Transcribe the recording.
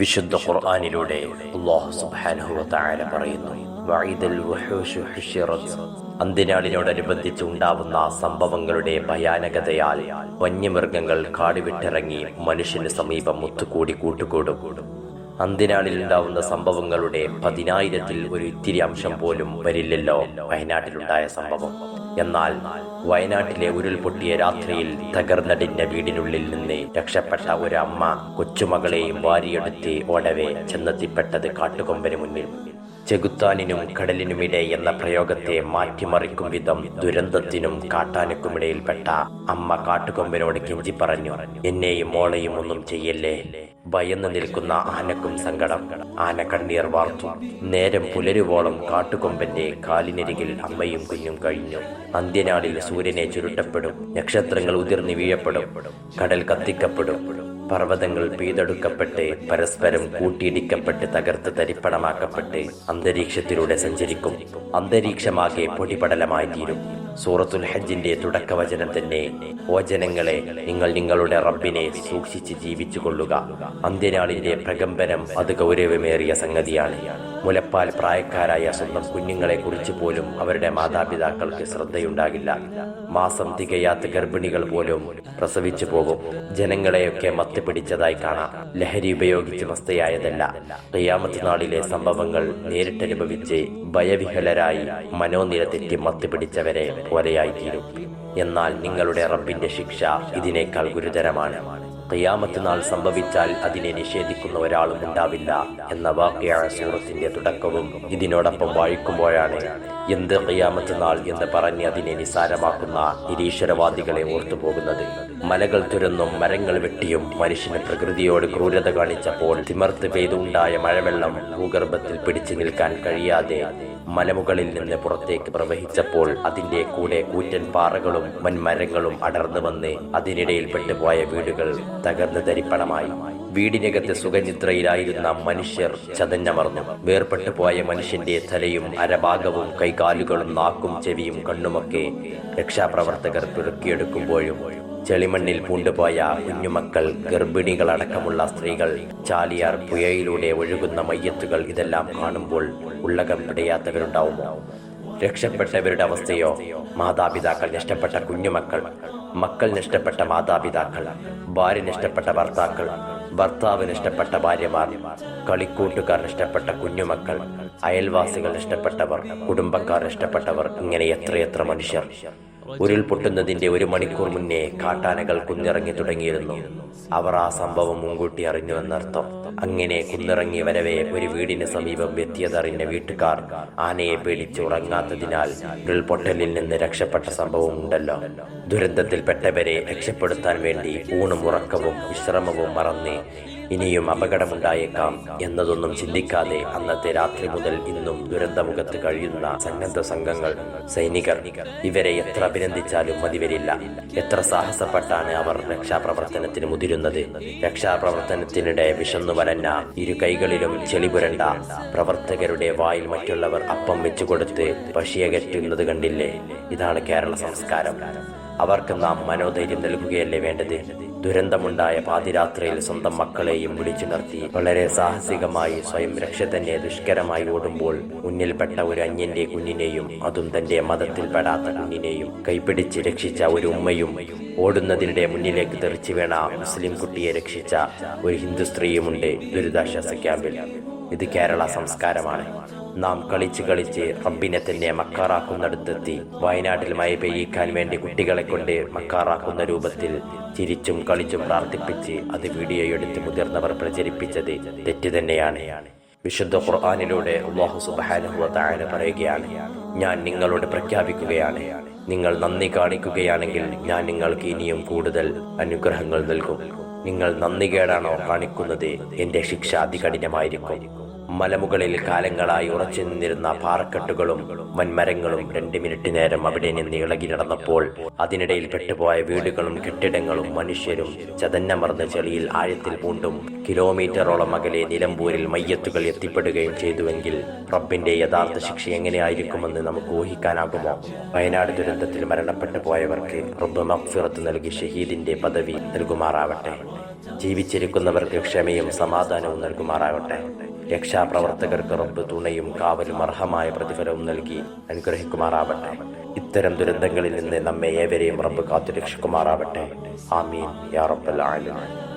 വിശുദ്ധ ഖുർആനിലൂടെ അല്ലാഹു സുബ്ഹാനഹു വ തആല പറയുന്നു അന്തിനാളിനോടനുബന്ധിച്ച് ഉണ്ടാവുന്ന സംഭവങ്ങളുടെ ഭയാനകതയാൽ വന്യമൃഗങ്ങൾ കാടുവിട്ടിറങ്ങി മനുഷ്യന് സമീപം മുത്തുകൂടി കൂട്ടുകൂടും. അന്ത്യനാളിൽ ഉണ്ടാവുന്ന സംഭവങ്ങളുടെ പതിനായിരത്തിൽ ഒരു ഇത്തിരി അംശം പോലും വരില്ലല്ലോ വയനാട്ടിലുണ്ടായ സംഭവം. എന്നാൽ വയനാട്ടിലെ ഉരുൾപൊട്ടിയ രാത്രിയിൽ തകർന്നടിഞ്ഞ വീടിനുള്ളിൽ നിന്ന് രക്ഷപ്പെട്ട ഒരമ്മ കൊച്ചുമകളെയും വാരിയെടുത്ത് ഓടവെ ചെന്നെത്തിപ്പെട്ടത് കാട്ടുകൊമ്പന് മുന്നിൽ. ചെകുത്താനിനും കടലിനുമിടെ എന്ന പ്രയോഗത്തെ മാറ്റിമറിക്കും വിധം ദുരന്തത്തിനും കാട്ടാനക്കുമിടയിൽപ്പെട്ട അമ്മ കാട്ടുകൊമ്പനോട് കെഞ്ചി പറഞ്ഞു എന്നെയും മോളെയും ഒന്നും ചെയ്യല്ലേ? ഭയന്ന് നിൽക്കുന്ന ആനക്കും സങ്കടം. ആന കണ്ണീർ വാർത്തു. നേരം പുലരുവോളം കാട്ടുകൊമ്പന്റെ കാലിനരികിൽ അമ്മയും കുഞ്ഞും കഴിഞ്ഞു. അന്ത്യനാളിൽ സൂര്യനെ ചുരുട്ടപ്പെടും. നക്ഷത്രങ്ങൾ ഉതിർന്നു വീഴപ്പെടും. കടൽ കത്തിക്കപ്പെടും. പർവതങ്ങൾ പെയ്തെടുക്കപ്പെട്ട് പരസ്പരം കൂട്ടിയിടിക്കപ്പെട്ട് തകർത്ത് തരിപ്പണമാക്കപ്പെട്ട് അന്തരീക്ഷത്തിലൂടെ സഞ്ചരിക്കും. അന്തരീക്ഷമാകെ പൊടിപടലമായി തീരും സൂറത്തുൽ ഹജ്ജിന്റെ തുടക്കവചനം തന്നെ ഓ ജനങ്ങളെ നിങ്ങൾ നിങ്ങളുടെ റബ്ബിനെ സൂക്ഷിച്ച് ജീവിച്ചു കൊള്ളുക അന്ത്യനാളിന്റെ പ്രകമ്പനം അത് ഗൗരവമേറിയ സംഗതിയാണ്. മുലപ്പാൽ പ്രായക്കാരായ സ്വന്തം കുഞ്ഞുങ്ങളെ കുറിച്ച് പോലും അവരുടെ മാതാപിതാക്കൾക്ക് ശ്രദ്ധയുണ്ടാകില്ല. മാസം തികയാത്ത ഗർഭിണികൾ പോലും പ്രസവിച്ചു പോകും. ജനങ്ങളെയൊക്കെ മത്ത് പിടിച്ചതായി കാണാം. ലഹരി ഉപയോഗിച്ച് മസ്തയായതല്ല. കയ്യാമത്ത് നാളിലെ സംഭവങ്ങൾ നേരിട്ടനുഭവിച്ച് ഭയവിഹലരായി മനോനില തെറ്റി മത്തുപിടിച്ചവരെ പോലെയായിത്തീരും എന്നാൽ നിങ്ങളുടെ റബ്ബിന്റെ ശിക്ഷ ഇതിനേക്കാൾ ഗുരുതരമാണ്. ഖിയാമത്ത് നാൾ സംഭവിച്ചാൽ അതിനെ നിഷേധിക്കുന്ന ഒരാളും ഉണ്ടാവില്ല എന്ന വാക്യാണ് സൂറത്തിന്റെ തുടക്കവും ഇതിനോടൊപ്പം വായിക്കുമ്പോഴാണ് എന്ത് ഖിയാമത്ത് നാൾ എന്ന് പറഞ്ഞ് അതിനെ നിസാരമാക്കുന്ന നിരീശ്വരവാദികളെ ഓർത്തുപോകുന്നത്. മലകൾ തുരന്നും മരങ്ങൾ വെട്ടിയും മനുഷ്യന് പ്രകൃതിയോട് ക്രൂരത കാണിച്ചപ്പോൾ തിമർത്ത് പെയ്തുണ്ടായ മഴവെള്ളം ഭൂഗർഭത്തിൽ പിടിച്ചു നിൽക്കാൻ കഴിയാതെ മലമുകളിൽ നിന്ന് പുറത്തേക്ക് പ്രവഹിച്ചപ്പോൾ അതിന്റെ കൂടെ കൂറ്റൻ പാറകളും വൻമരങ്ങളും അടർന്നു വന്ന് അതിനിടയിൽ പെട്ടുപോയ വീടുകൾ തകർന്നു തരിപ്പണമായി. വീടിനകത്ത് സുഖനിദ്രയിലായിരുന്ന മനുഷ്യർ ചതഞ്ഞമർന്നു. വേർപെട്ടു പോയ മനുഷ്യന്റെ തലയും അരഭാഗവും കൈകാലുകളും നാക്കും ചെവിയും കണ്ണുമൊക്കെ രക്ഷാപ്രവർത്തകർ പിറുക്കിയെടുക്കുമ്പോഴും ചെളിമണ്ണിൽ പൂണ്ടുപോയ കുഞ്ഞുമക്കൾ ഗർഭിണികളടക്കമുള്ള സ്ത്രീകൾ ചാലിയാർ പുഴയിലൂടെ ഒഴുകുന്ന മയ്യത്തുകൾ ഇതെല്ലാം കാണുമ്പോൾ ഉള്ളകം പിടയാത്തവരുണ്ടാവുമോ രക്ഷപ്പെട്ടവരുടെ അവസ്ഥയോ? മാതാപിതാക്കൾ നഷ്ടപ്പെട്ട കുഞ്ഞുമക്കൾ മക്കൾ നഷ്ടപ്പെട്ട മാതാപിതാക്കൾ ഭാര്യ നഷ്ടപ്പെട്ട ഭർത്താക്കൾ ഭർത്താവ് നഷ്ടപ്പെട്ട ഭാര്യമാർ കളിക്കൂട്ടുകാർ നഷ്ടപ്പെട്ട കുഞ്ഞുമക്കൾ അയൽവാസികൾ നഷ്ടപ്പെട്ടവർ കുടുംബക്കാർ നഷ്ടപ്പെട്ടവർ ഇങ്ങനെ എത്രയെത്ര മനുഷ്യർ. ഉരുൾപൊട്ടുന്നതിന്റെ ഒരു മണിക്കൂർ മുന്നേ കാട്ടാനകൾ കുന്നിറങ്ങി തുടങ്ങിയിരുന്നു. അവർ ആ സംഭവം മുൻകൂട്ടി അറിഞ്ഞു എന്നർത്ഥം അങ്ങനെ കുന്നിറങ്ങി വരവെ ഒരു വീടിന് സമീപം എത്തിയതറിഞ്ഞ വീട്ടുകാർ ആനയെ പേടിച്ച് ഉറങ്ങാത്തതിനാൽ ഉരുൾപൊട്ടലിൽ നിന്ന് രക്ഷപ്പെട്ട സംഭവം ഉണ്ടല്ലോ. ദുരന്തത്തിൽപ്പെട്ടവരെ രക്ഷപ്പെടുത്താൻ വേണ്ടി ഊണും ഉറക്കവും വിശ്രമവും മറന്ന് ഇനിയും അപകടമുണ്ടായേക്കാം എന്നതൊന്നും ചിന്തിക്കാതെ അന്നത്തെ രാത്രി മുതൽ ഇന്നും ദുരന്തമുഖത്ത് കഴിയുന്ന സന്നദ്ധ സംഘങ്ങൾ സൈനികർ ഇവരെ എത്ര അഭിനന്ദിച്ചാലും മതിവരില്ല എത്ര സാഹസപ്പെട്ടാണ് അവർ രക്ഷാപ്രവർത്തനത്തിന് മുതിരുന്നത്. രക്ഷാപ്രവർത്തനത്തിനിടെ വിശന്നു വലഞ്ഞ ഇരു കൈകളിലും ചെളിപുരണ്ട പ്രവർത്തകരുടെ വായിൽ മറ്റുള്ളവർ അപ്പം വെച്ചുകൊടുത്ത് പശിയകറ്റുന്നത് കണ്ടില്ലേ? ഇതാണ് കേരള സംസ്കാരം. അവർക്ക് നാം മനോധൈര്യം നൽകുകയല്ലേ വേണ്ടത്? ദുരന്തമുണ്ടായ പാതിരാത്രിയിൽ സ്വന്തം മക്കളെയും വിളിച്ചു നിർത്തി വളരെ സാഹസികമായി സ്വയം രക്ഷ തന്നെ ദുഷ്കരമായി ഓടുമ്പോൾ മുന്നിൽപ്പെട്ട ഒരു അന്യന്റെ കുഞ്ഞിനെയും അതും തന്റെ മതത്തിൽപ്പെടാത്ത കുഞ്ഞിനെയും കൈപിടിച്ച് രക്ഷിച്ച ഒരു ഉമ്മയും ഓടുന്നതിനിടെ മുന്നിലേക്ക് തെറിച്ചു വീണ മുസ്ലിം കുട്ടിയെ രക്ഷിച്ച ഒരു ഹിന്ദു സ്ത്രീയുമുണ്ട് ദുരിതാശ്വാസ ക്യാമ്പിൽ. ഇത് കേരള സംസ്കാരമാണ്. നാം കളിച്ച് കളിച്ച് റബ്ബിനെ തന്നെ മക്കാറാക്കുന്നിടത്തെത്തി. വയനാട്ടിൽ മഴ പെയ്യിക്കാൻ വേണ്ടി കുട്ടികളെ കൊണ്ട് മക്കാറാക്കുന്ന രൂപത്തിൽ ചിരിച്ചും കളിച്ചും പ്രാർത്ഥിപ്പിച്ച് അത് വീഡിയോ എടുത്ത് മുതിർന്നവർ പ്രചരിപ്പിച്ചത് തെറ്റ് തന്നെയാണ് വിശുദ്ധ ഖുർആാനിലൂടെ അള്ളാഹു പറയുകയാണ് ഞാൻ നിങ്ങളോട് പ്രഖ്യാപിക്കുകയാണ്. നിങ്ങൾ നന്ദി കാണിക്കുകയാണെങ്കിൽ ഞാൻ നിങ്ങൾക്ക് ഇനിയും കൂടുതൽ അനുഗ്രഹങ്ങൾ നൽകും. നിങ്ങൾ നന്ദികേടാണോ കാണിക്കുന്നത്? എന്റെ ശിക്ഷ അതികഠിനമായിരിക്കും. മലമുകളിൽ കാലങ്ങളായി ഉറച്ചു നിന്നിരുന്ന പാറക്കെട്ടുകളും വൻമരങ്ങളും രണ്ട് മിനിറ്റ് നേരം അവിടെ നിന്ന് ഇളകി നടന്നപ്പോൾ അതിനിടയിൽ പെട്ടുപോയ വീടുകളും കെട്ടിടങ്ങളും മനുഷ്യരും ചതന്നമർന്ന ചെളിയിൽ ആഴത്തിൽ പൂണ്ടും കിലോമീറ്ററോളം അകലെ നിലമ്പൂരിൽ മയ്യത്തുകൾ എത്തിപ്പെടുകയും ചെയ്തുവെങ്കിൽ റബ്ബിന്റെ യഥാർത്ഥ ശിക്ഷ എങ്ങനെയായിരിക്കുമെന്ന് നമുക്ക് ഊഹിക്കാനാകുമോ? വയനാട് ദുരന്തത്തിൽ മരണപ്പെട്ടു പോയവർക്ക് റബ്ബ് മക്ഫിറത്ത് നൽകി ഷഹീദിന്റെ പദവി നൽകുമാറാവട്ടെ. ജീവിച്ചിരിക്കുന്നവർക്ക് ക്ഷമയും സമാധാനവും നൽകുമാറാകട്ടെ രക്ഷാപ്രവർത്തകർക്ക് റബ്ബ് തുണയും കാവലും അർഹമായ പ്രതിഫലവും നൽകി അനുഗ്രഹിക്കുമാറാവട്ടെ. ഇത്തരം ദുരന്തങ്ങളിൽ നിന്ന് നമ്മെ ഏവരെയും റബ്ബ് കാത്തുരക്ഷിക്കുമാറാവട്ടെ. ആമീൻ. യാ റബ്ബൽ ആലമീൻ.